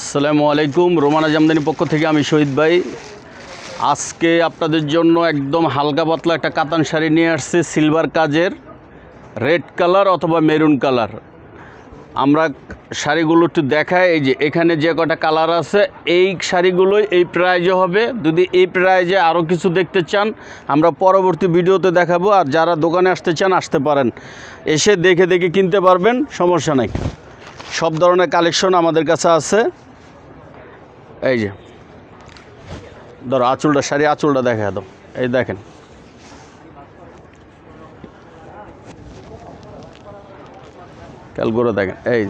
আসসালামু আলাইকুম, রোমানা জামদানি পক্ষ থেকে আমি শহীদ ভাই। আজকে আপনাদের জন্য একদম হালকা পাতলা একটা কাতান শাড়ি নিয়ে আসছে সিলভার কাজের রেড কালার অথবা মেরুন কালার আমরা শাড়িগুলো একটু দেখাই, এই যে এখানে যে কটা কালার আছে, এই শাড়িগুলোই এই প্রাইজে হবে। যদি এই প্রাইজে আরও কিছু দেখতে চান, আমরা পরবর্তী ভিডিওতে দেখাবো, আর যারা দোকানে আসতে চান, আসতে পারেন। এসে দেখে দেখে কিনতে পারবেন, সমস্যা নাই। সব ধরনের কালেকশন আমাদের কাছে আছে। এই যে, ধরো আঁচলটা শাড়ি আঁচলটা দেখা দাও এই দেখেন। খেয়াল করে দেখেন, এই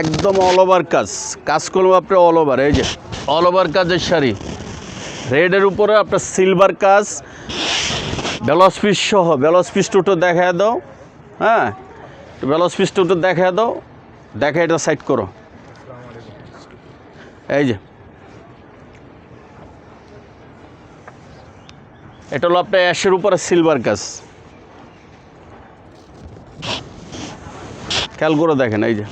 একদম অল ওভার কাজ। কাজ করব আপনার অল ওভার এই যে অল ওভার কাজের শাড়ি রেডের উপরে আপনার সিলভার কাজ। বেলস পিস সহ বেলস পিস টুটো দেখা দাও হ্যাঁ? বেলস পিস টুটো দেখা দাও। দেখা এটা সাইড করো। এই যে। এটা হলো আপনার অ্যাশের উপরে সিলভার কাজ। খেয়াল করে দেখেন, এই যে।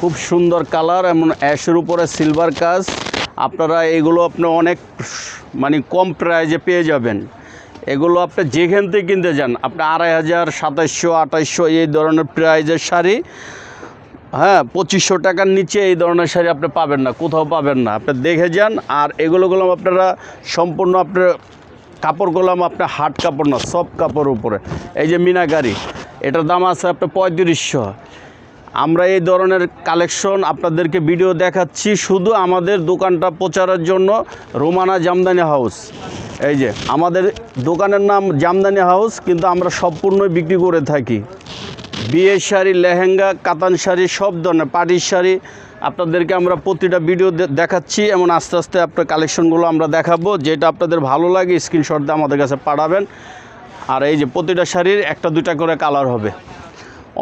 খুব সুন্দর কালার, এমন অ্যাশের উপরে সিলভার কাজ। আপনারা এগুলো আপনি অনেক মানে কম প্রাইজে পেয়ে যাবেন। এগুলো আপনি যেখান থেকে কিনতে যান, আপনি আড়াই হাজার, সাতাইশশো, আঠাইশশো, এই ধরনের প্রাইজের শাড়ি হ্যাঁ পঁচিশশো টাকার নিচে এই ধরনের শাড়ি আপনি পাবেন না, কোথাও পাবেন না। আপনি দেখে যান, আর এগুলো গুলো আপনারা সম্পূর্ণ আপনার কাপড় গোলাম আপনার হাট কাপড় না, সব কাপড় উপরে। এই যে মিনাকারি, এটার দাম আছে আপনার পঁয়ত্রিশশো। আমরা এই ধরনের কালেকশন আপনাদেরকে ভিডিও দেখাচ্ছি শুধু আমাদের দোকানটা প্রচারের জন্য, রোমানা জামদানি হাউস। এই যে, আমাদের দোকানের নাম জামদানি হাউস, কিন্তু আমরা সম্পূর্ণই বিক্রি করে থাকি। বিয়ের শাড়ি, লেহেঙ্গা, কাতান শাড়ি, সব ধরনের পাটির শাড়ি। আপনাদেরকে আমরা প্রতিটা ভিডিও দেখাচ্ছি, এমন আস্তে আস্তে আপনার কালেকশনগুলো আমরা দেখাবো। যেটা আপনাদের ভালো লাগে স্ক্রিনশট দিয়ে আমাদের কাছে পাঠাবেন। আর এই যে, প্রতিটা শাড়ির একটা, দুইটা করে কালার হবে।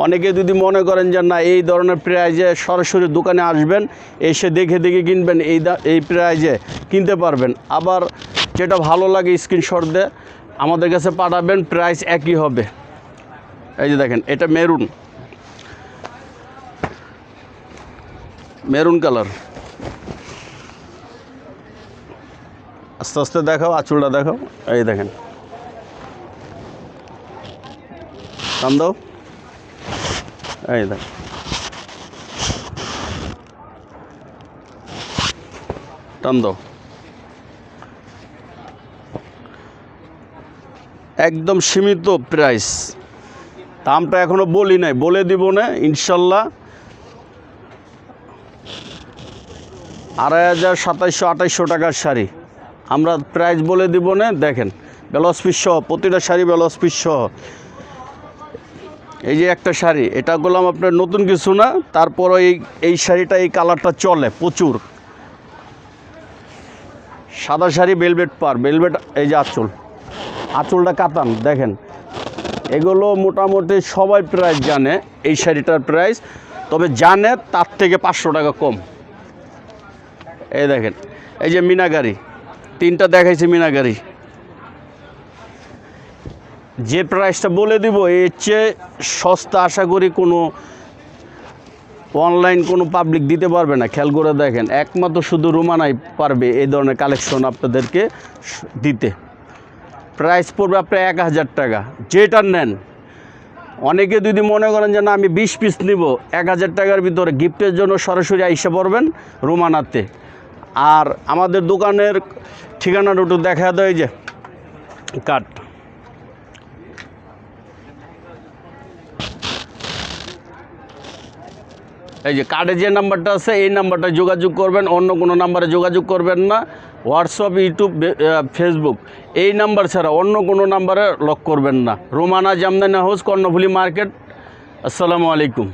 অনেকে যদি মনে করেন যে, না, এই ধরনের প্রাইজে সরাসরি দোকানে আসবেন, এসে দেখে দেখে কিনবেন, এই এই প্রাইজে কিনতে পারবেন। আবার যেটা ভালো লাগে স্ক্রিনশট দিয়ে আমাদের কাছে পাঠাবেন প্রাইস একই হবে। এই যে দেখেন, এটা মেরুন মেরুন কালার আস্তে আস্তে দেখাও, আঁচলটা দেখাও। এই দেখেন। টান দাও। এই দেখ টান দাও। একদম সীমিত প্রাইস দামটা এখনও বলি নাই, বলে দিব না, ইনশাল্লাহ। আড়াই হাজার সাতাইশশো, আঠাইশশো টাকার শাড়ি। আমরা প্রাইস বলে দিব না, দেখেন বেলস পিস সহ, প্রতিটা শাড়ি বেলস পিস সহ। এই যে একটা শাড়ি, এটা করলাম আপনার নতুন কিছু না তারপরে এই এই শাড়িটা, এই কালারটা চলে, প্রচুর। সাদা শাড়ি বেলভেট পার বেলভেট এই যে আঁচল। আঁচলটা কাতান, দেখেন। এগুলো মোটামুটি সবাই প্রাইস জানে, এই শাড়িটার প্রাইস। তবে জানে তার থেকে পাঁচশো টাকা কম। এই দেখেন, এই যে মিনাগারি তিনটা দেখাইছে মিনাগারি যে প্রাইসটা বলে দিব, এর চেয়ে সস্তা আশা করি কোনো অনলাইন কোনো পাবলিক দিতে পারবে না। খেয়াল করে দেখেন, একমাত্র শুধু রোমানাই পারবে এই ধরনের কালেকশন আপনাদেরকে দিতে। প্রাইস পড়বে আপনার এক হাজার টাকা। যেটা নেন। অনেকে যদি মনে করেন যে না, আমি বিশ পিস নিব, এক হাজার টাকার ভিতরে গিফটের জন্য সরাসরি আইসা পড়বেন রোমানাতে। আর আমাদের দোকানের ঠিকানাটা একটু দেখা দেয় যে কাঠ এই যে কার্ডে যে নাম্বারটা আছে, এই নাম্বারটা যোগাযোগ করবেন, অন্য কোনো নাম্বারে যোগাযোগ করবেন না। WhatsApp, YouTube Facebook. এই নাম্বার ছাড়া অন্য কোনো নাম্বারে লক করবেন না। Romana Jamdani house, Karnaphuli market. আসসালামু আলাইকুম।